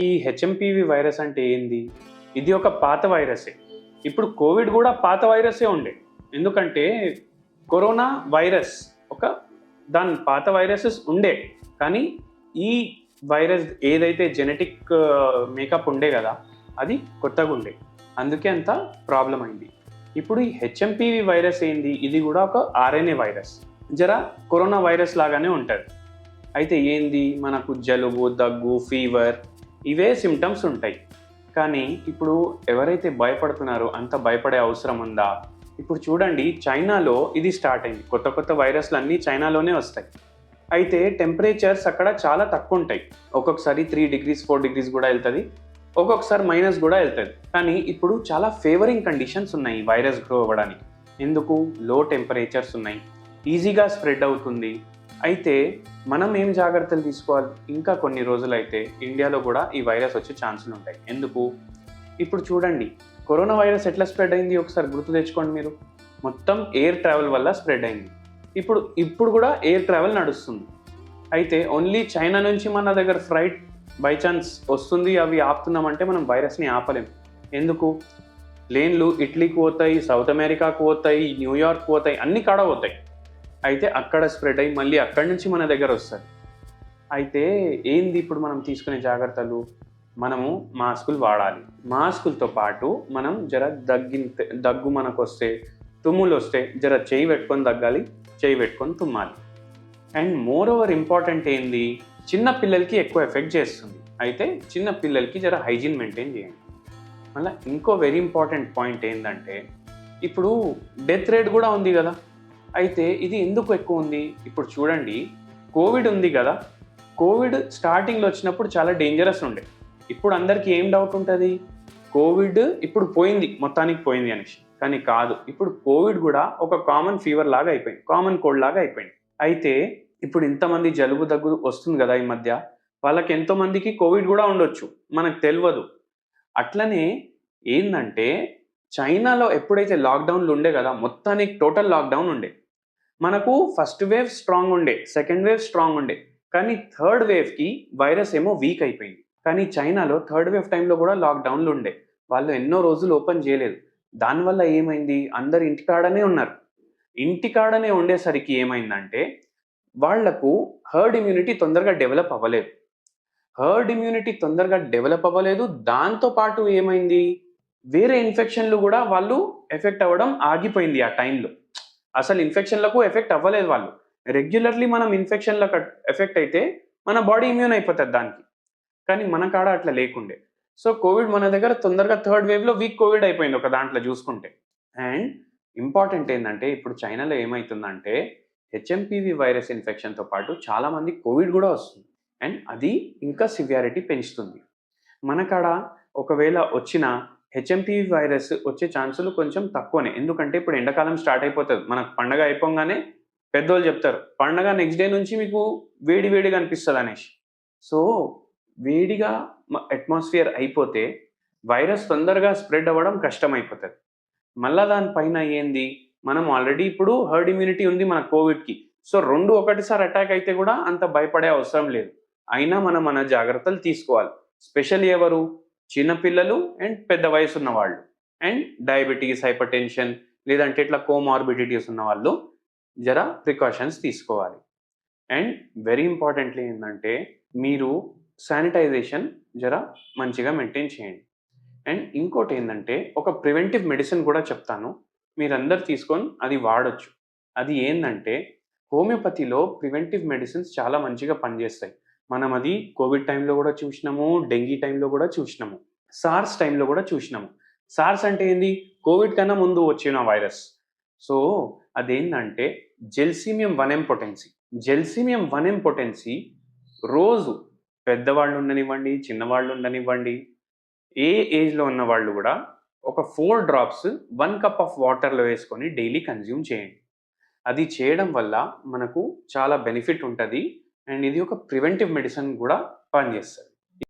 ఈ HMPV virus అంటే ఏంది? ఇది ఒక పాత వైరసే ఇప్పుడు కోవిడ్ కూడా పాత వైరసే ఉండే. ఎందుకంటే కరోనా వైరస్ ఒక దాని పాత వైరసెస్ ఉండే. కానీ ఈ వైరస్ ఏదైతే జెనెటిక్ మేకప్ ఉండే కదా అది కొత్తగా ఉండే. అందుకే అంత ప్రాబ్లం అయింది. ఇప్పుడు ఈ హెచ్ఎంపివి వైరస్ ఏంది? ఇది కూడా ఒక ఆర్ఎన్ఏ వైరస్ జర కరోనా వైరస్ లాగానే ఉంటుంది. అయితే ఏంది? మనకు జలుబు దగ్గు ఫీవర్ ఇవే సిమ్టమ్స్ ఉంటాయి. కానీ ఇప్పుడు ఎవరైతే భయపడుతున్నారో అంత భయపడే అవసరం ఉందా? ఇప్పుడు చూడండి చైనాలో ఇది స్టార్ట్ అయింది. కొత్త కొత్త వైరస్లు అన్నీ చైనాలోనే వస్తాయి. అయితే టెంపరేచర్స్ అక్కడ చాలా తక్కువ ఉంటాయి. ఒక్కొక్కసారి త్రీ డిగ్రీస్ ఫోర్ డిగ్రీస్ కూడా వెళ్తుంది. ఒక్కొక్కసారి మైనస్ కూడా వెళ్తుంది. కానీ ఇప్పుడు చాలా ఫేవరింగ్ కండిషన్స్ ఉన్నాయి వైరస్ గ్రో అవ్వడానికి. ఎందుకు? లో టెంపరేచర్స్ ఉన్నాయి. ఈజీగా స్ప్రెడ్ అవుతుంది. అయితే మనం ఏం జాగ్రత్తలు తీసుకోవాలి? ఇంకా కొన్ని రోజులు అయితే ఇండియాలో కూడా ఈ వైరస్ వచ్చే ఛాన్సులు ఉంటాయి. ఎందుకు? ఇప్పుడు చూడండి కరోనా వైరస్ ఎట్లా స్ప్రెడ్ అయింది? ఒకసారి గుర్తు తెచ్చుకోండి మీరు. మొత్తం ఎయిర్ ట్రావెల్ వల్ల స్ప్రెడ్ అయింది. ఇప్పుడు ఇప్పుడు కూడా ఎయిర్ ట్రావెల్ నడుస్తుంది. అయితే ఓన్లీ చైనా నుంచి మన దగ్గర ఫ్లైట్ బై ఛాన్స్ వస్తుంది అవి ఆపుతున్నామంటే మనం వైరస్ని ఆపలేం. ఎందుకు? ప్లేన్లు ఇటలీకి పోతాయి సౌత్ అమెరికాకు పోతాయి న్యూయార్క్ పోతాయి అన్ని కాడ పోతాయి. అయితే అక్కడ స్ప్రెడ్ అయ్యి మళ్ళీ అక్కడి నుంచి మన దగ్గర వస్తుంది అయితే ఏంది ఇప్పుడు మనం తీసుకునే జాగ్రత్తలు? మనము మాస్కులు వాడాలి. మాస్కులతో పాటు మనం జర దగ్గి దగ్గు మనకు వస్తే తుమ్ములు వస్తే జర చేయి పెట్టుకొని దగ్గాలి చేయి పెట్టుకొని తుమ్మాలి. అండ్ మోర్ ఓవర్ ఇంపార్టెంట్ ఏంది? చిన్న పిల్లలకి ఎక్కువ ఎఫెక్ట్ చేస్తుంది. అయితే చిన్న పిల్లలకి జర హైజీన్ మెయింటైన్ చేయండి. మళ్ళీ ఇంకో వెరీ ఇంపార్టెంట్ పాయింట్ ఏంటంటే ఇప్పుడు డెత్ రేట్ కూడా ఉంది కదా. అయితే ఇది ఎందుకు ఎక్కువ ఉంది? ఇప్పుడు చూడండి. కోవిడ్ ఉంది కదా. కోవిడ్ స్టార్టింగ్లో వచ్చినప్పుడు చాలా డేంజరస్ ఉండే. ఇప్పుడు అందరికీ ఏం డౌట్ ఉంటుంది? కోవిడ్ ఇప్పుడు పోయింది. మొత్తానికి పోయింది అనేసి. కానీ కాదు. ఇప్పుడు కోవిడ్ కూడా ఒక కామన్ ఫీవర్ లాగా అయిపోయింది. కామన్ కోల్డ్ లాగా అయిపోయింది. అయితే ఇప్పుడు ఇంతమంది జలుబు దగ్గు వస్తుంది కదా ఈ మధ్య. వాళ్ళకి ఎంతోమందికి కోవిడ్ కూడా ఉండొచ్చు. మనకు తెలియదు అట్లనే ఏంటంటే చైనాలో ఎప్పుడైతే లాక్డౌన్లు ఉండే కదా మొత్తానికి టోటల్ లాక్డౌన్ ఉండే. మనకు ఫస్ట్ వేవ్ స్ట్రాంగ్ ఉండే సెకండ్ వేవ్ స్ట్రాంగ్ ఉండే. కానీ థర్డ్ వేవ్కి వైరస్ ఏమో వీక్ అయిపోయింది. కానీ చైనాలో థర్డ్ వేవ్ టైంలో కూడా లాక్డౌన్లు ఉండే. వాళ్ళు ఎన్నో రోజులు ఓపెన్ చేయలేదు. దానివల్ల ఏమైంది? అందరు ఇంటికాడనే ఉన్నారు. ఇంటికాడనే ఉండేసరికి ఏమైందంటే వాళ్ళకు హర్డ్ ఇమ్యూనిటీ తొందరగా డెవలప్ అవ్వలేదు. హర్డ్ ఇమ్యూనిటీ తొందరగా డెవలప్ అవ్వలేదు. దాంతో పాటు ఏమైంది? వేరే ఇన్ఫెక్షన్లు కూడా వాళ్ళు ఎఫెక్ట్ అవ్వడం ఆగిపోయింది ఆ టైంలో అసలు ఇన్ఫెక్షన్లకు ఎఫెక్ట్ అవ్వలేదు వాళ్ళు. రెగ్యులర్లీ మనం ఇన్ఫెక్షన్లకు ఎఫెక్ట్ అయితే మన బాడీ ఇమ్యూన్ అయిపోతుంది దానికి. కానీ మన కాడ అట్లా లేకుండే. సో కోవిడ్ మన దగ్గర తొందరగా థర్డ్ వేవ్లో వీక్ కోవిడ్ అయిపోయింది ఒక దాంట్లో చూసుకుంటే. అండ్ ఇంపార్టెంట్ ఏంటంటే ఇప్పుడు చైనాలో ఏమవుతుందంటే హెచ్ఎంపివి వైరస్ ఇన్ఫెక్షన్తో పాటు చాలామంది కోవిడ్ కూడా వస్తుంది. అండ్ అది ఇంకా సివియారిటీ పెంచుతుంది. మన కాడ ఒకవేళ వచ్చిన హెచ్ఎంపివి వైరస్ వచ్చే ఛాన్సులు కొంచెం తక్కువనే. ఎందుకంటే ఇప్పుడు ఎండాకాలం స్టార్ట్ అయిపోతుంది. మనకు పండగ అయిపోగానే పెద్దోళ్ళు చెప్తారు పండగ నెక్స్ట్ డే నుంచి మీకు వేడి వేడిగా అనిపిస్తుంది అనేసి. సో వేడిగా అట్మాస్ఫియర్ అయిపోతే వైరస్ తొందరగా స్ప్రెడ్ అవ్వడం కష్టం అయిపోతుంది మళ్ళా దానిపైన ఏంది? మనం ఆల్రెడీ ఇప్పుడు హర్డ్ ఇమ్యూనిటీ ఉంది మన కోవిడ్కి. సో రెండు ఒకటిసారి అటాక్ అయితే కూడా అంత భయపడే అవసరం లేదు. అయినా మనం మన జాగ్రత్తలు తీసుకోవాలి. స్పెషల్ ఎవరు? చిన్నపిల్లలు అండ్ పెద్ద వయసు ఉన్న వాళ్ళు అండ్ డయాబెటీస్ హైపర్ టెన్షన్ లేదంటే ఇట్లా కోమార్బిడిటీస్ ఉన్న వాళ్ళు జర ప్రికాషన్స్ తీసుకోవాలి. అండ్ వెరీ ఇంపార్టెంట్లీ ఏంటంటే మీరు శానిటైజేషన్ జర మంచిగా మెయింటైన్ చేయండి. అండ్ ఇంకోటి ఏంటంటే ఒక ప్రివెంటివ్ మెడిసిన్ కూడా చెప్తాను. మీరందరు తీసుకొని అది వాడచ్చు. అది ఏంటంటే హోమియోపతిలో ప్రివెంటివ్ మెడిసిన్స్ చాలా మంచిగా పనిచేస్తాయి. మనం అది కోవిడ్ టైంలో కూడా చూసినాము డెంగీ టైంలో కూడా చూసినాము సార్స్ టైంలో కూడా చూసినాము. సార్స్ అంటే ఏంది? కోవిడ్ కన్నా ముందు వచ్చిన వైరస్. సో అదేంటంటే gelsemium one M potency. Gelsemium one M potency రోజు పెద్దవాళ్ళు ఉండనివ్వండి చిన్నవాళ్ళు ఉండనివ్వండి ఏ ఏజ్లో ఉన్న వాళ్ళు కూడా ఒక four drops one cup of వాటర్లో వేసుకొని డైలీ కన్జ్యూమ్ చేయండి. అది చేయడం వల్ల మనకు చాలా బెనిఫిట్ ఉంటుంది. అండ్ ఇది ఒక ప్రివెంటివ్ మెడిసిన్ కూడా పనిచేస్తుంది.